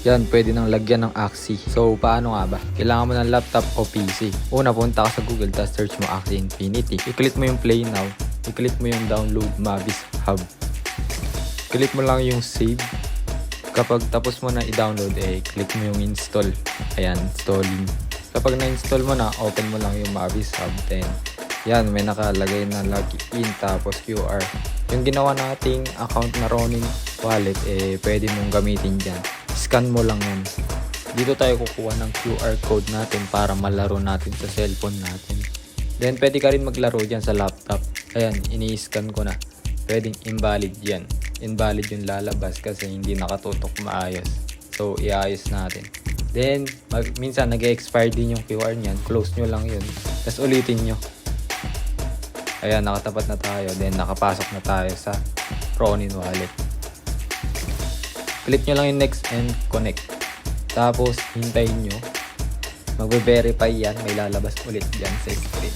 yan, pwede nang lagyan ng Axie. So, paano nga ba? Kailangan mo ng laptop o PC. Una, punta ka sa Google, tapos search mo Axie Infinity. I-click mo yung Play Now. I-click mo yung Download Mavis Hub. Click mo lang yung Save. Kapag tapos mo na i-download, eh, click mo yung Install. Ayan, installing. Kapag na-install mo na, open mo lang yung Mavis Hub. Then, yan, may nakalagay na login tapos QR. Yung ginawa nating account na Ronin wallet, eh, pwede mong gamitin dyan. Scan mo lang yan. Dito tayo kukuha ng QR code natin para malaro natin sa cellphone natin. Then, pwede ka rin maglaro dyan sa laptop. Ayan, ini-scan ko na. Pwedeng invalid yan. Invalid yung lalabas kasi hindi nakatutok maayos. So, iayos natin. Then, mag, minsan nag-expire din yung QR niyan. Close nyo lang yun. Tapos ulitin nyo. Ayan, nakatapat na tayo. Then, nakapasok na tayo sa Ronin wallet. Click nyo lang yung next and connect. Tapos, hintayin nyo. Magbe-verify yan. May lalabas ulit dyan sa screen.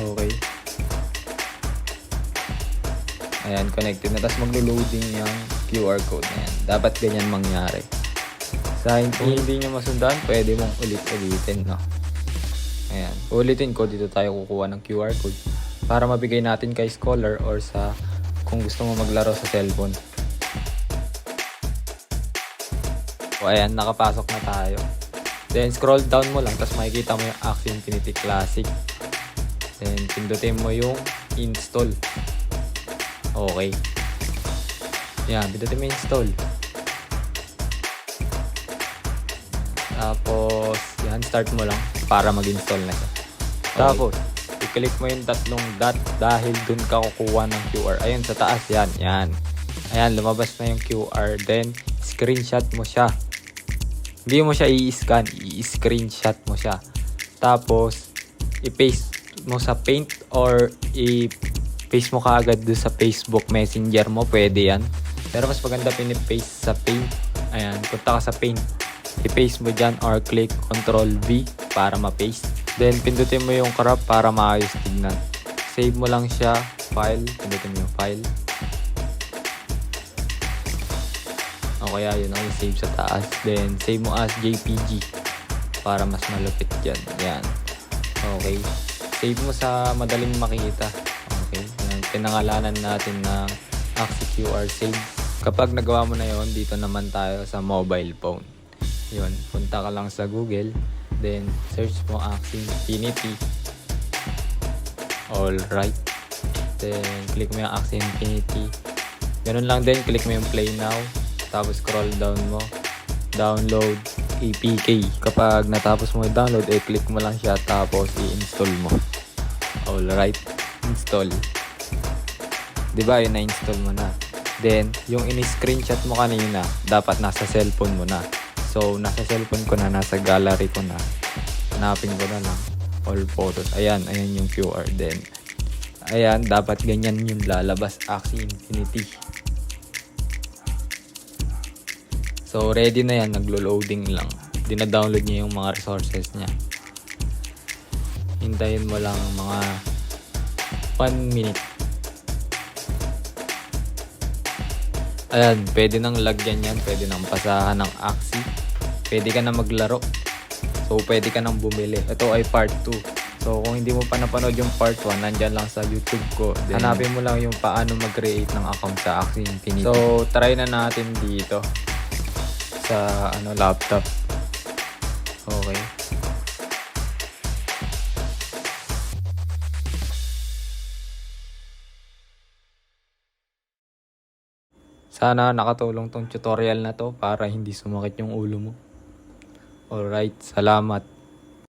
Okay. Ayan, connected na. Tapos maglo-loading yung QR code na yan. Dapat ganyan mangyari. Sa kung hindi nyo masundan, pwede mong ulit-ulitin, no? Ayan. Ulitin ko, dito tayo kukuha ng QR code para mabigay natin kay scholar or sa kung gusto mo maglaro sa cellphone. O ayan, nakapasok na tayo. Then scroll down mo lang, tapos makikita mo yung Axie Infinity Classic. Then pindutin mo yung install. Okay. Yan, pindutin mo install. Tapos, yan, start mo lang para mag-install na siya. Tapos, i-click mo yung tatlong dot dahil dun ka kukuha ng QR. Ayun, sa taas, yan, yan. Ayan, lumabas na yung QR. Then, screenshot mo siya. Hindi mo siya i-scan, i-screenshot mo siya. Tapos, i-paste mo sa Paint or i-paste mo kaagad doon sa Facebook Messenger mo, pwede yan. Pero mas maganda pinipaste sa Paint. Ayan, punta ka sa Paint. I-paste mo dyan or click Ctrl V para ma-paste. Then, pindutin mo yung crop para maayos tignan. Save mo lang siya, file, pindutin mo yung file. O kaya yun ang save sa taas. Then, save mo as JPG para mas malupit dyan. Ayan. Okay. Save mo sa madaling makita. Okay. Ayan. Pinangalanan natin na Axie QR Save. Kapag nagawa mo na yon dito naman tayo sa mobile phone. Yun. Punta ka lang sa Google. Then, search mo Axie Infinity. Alright. Then, click mo yung Axie Infinity. Ganun lang din. Click mo yung Play Now. Tapos scroll down mo. Download APK. Kapag natapos mo i-download, eh click mo lang siya tapos i-install mo. Alright. Install. 'Di ba yun na-install mo na. Then, yung ini-screenshot mo kanina, dapat nasa cellphone mo na. So, nasa cellphone ko na, nasa gallery ko na. Hanapin ko na lang. All photos. Ayan, ayan yung QR. Then, ayan, dapat ganyan yung lalabas. Axie Infinity. So, ready na yan. Naglo-loading lang. Dina-download niya yung mga resources niya. Hintayin mo lang mga 1 minute. Ayan, pwede nang lagyan yan. Pwede nang pasahan ng Axie. Pwede ka na maglaro. So, pwede ka nang bumili. Ito ay part 2. So, kung hindi mo pa napanood yung part 1, nandyan lang sa YouTube ko. Then, hanapin mo lang yung paano mag-create ng account sa Axie Infinity. So, try na natin dito sa ano laptop. Okay. Sana nakatulong tong tutorial na to para hindi sumakit yung ulo mo. Alright, salamat.